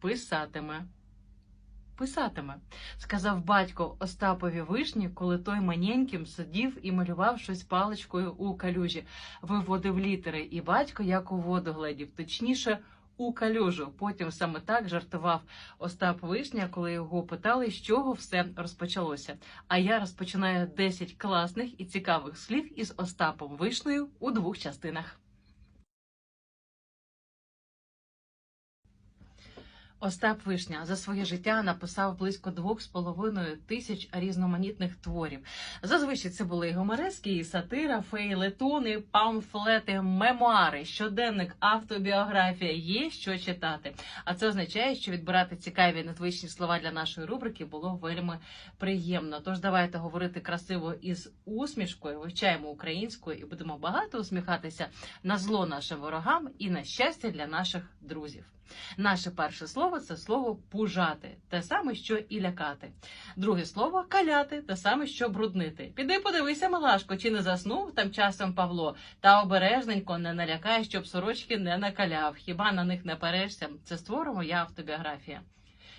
писатиме. Писатиме, сказав батько Остапові вишні, коли той маненьким сидів і малював щось паличкою у калюжі, виводив літери, і батько як у воду глядів, точніше у калюжу. Потім саме так жартував Остап Вишня, коли його питали, з чого все розпочалося. А я розпочинаю 10 класних і цікавих слів із Остапом Вишнею у двох частинах. Остап Вишня за своє життя написав близько двох з половиною тисяч різноманітних творів. Зазвичай це були і сатира, фейлетони, памфлети, мемуари, щоденник, автобіографія. Є що читати. А це означає, що відбирати цікаві незвичні слова для нашої рубрики було вельми приємно. Тож давайте говорити красиво із усмішкою, вивчаємо українською і будемо багато усміхатися на зло нашим ворогам і на щастя для наших друзів. Наше перше слово це слово пужати, те саме, що і лякати. Друге слово каляти, те саме, що бруднити. Піди подивися, Малашко, чи не заснув там часом Павло, та обережненько не налякай, щоб сорочки не накаляв. Хіба на них не перешся? Це створимо моя автобіографія.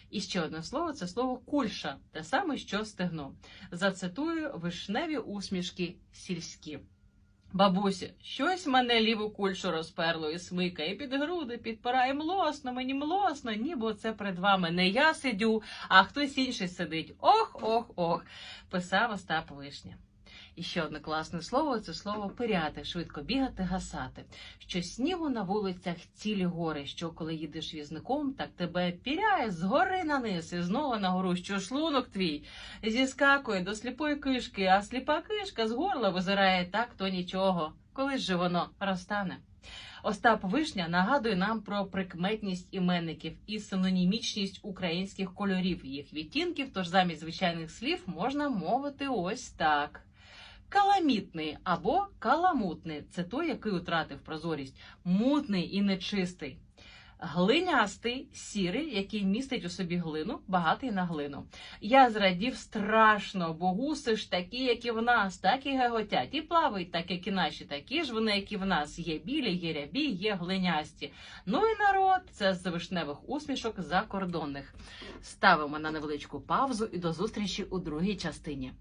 І ще одне слово це слово кульша, те саме, що стегно. Зацитую вишневі усмішки сільські. Бабусі, щось мене ліву кульшу розперло і смикає під груди, підпирає млосно, мені млосно, ніби це перед вами не я сидю, а хтось інший сидить. Ох, ох, ох, писав Остап Вишня. І ще одне класне слово це слово пиряти, швидко бігати, гасати. Що снігу на вулицях цілі гори, що коли їдеш візником, так тебе піряє згори на низ і знову на гору, що шлунок твій зіскакує до сліпої кишки, а сліпа кишка з горла визирає так, то нічого. Коли же воно розтане? Остап Вишня нагадує нам про прикметність іменників і синонімічність українських кольорів, їх відтінків, тож замість звичайних слів можна мовити ось так. Каламітний або каламутний це той, який втратив прозорість, мутний і нечистий. Глинястий, сірий, який містить у собі глину, багатий на глину. Я зрадів страшно, бо гуси ж такі, як і в нас, так і геготять, і плавають, так як і наші, такі ж вони, як і в нас. Є білі, є рябі, є глинясті. Ну і народ, це з вишневих усмішок закордонних. Ставимо на невеличку паузу і до зустрічі у другій частині.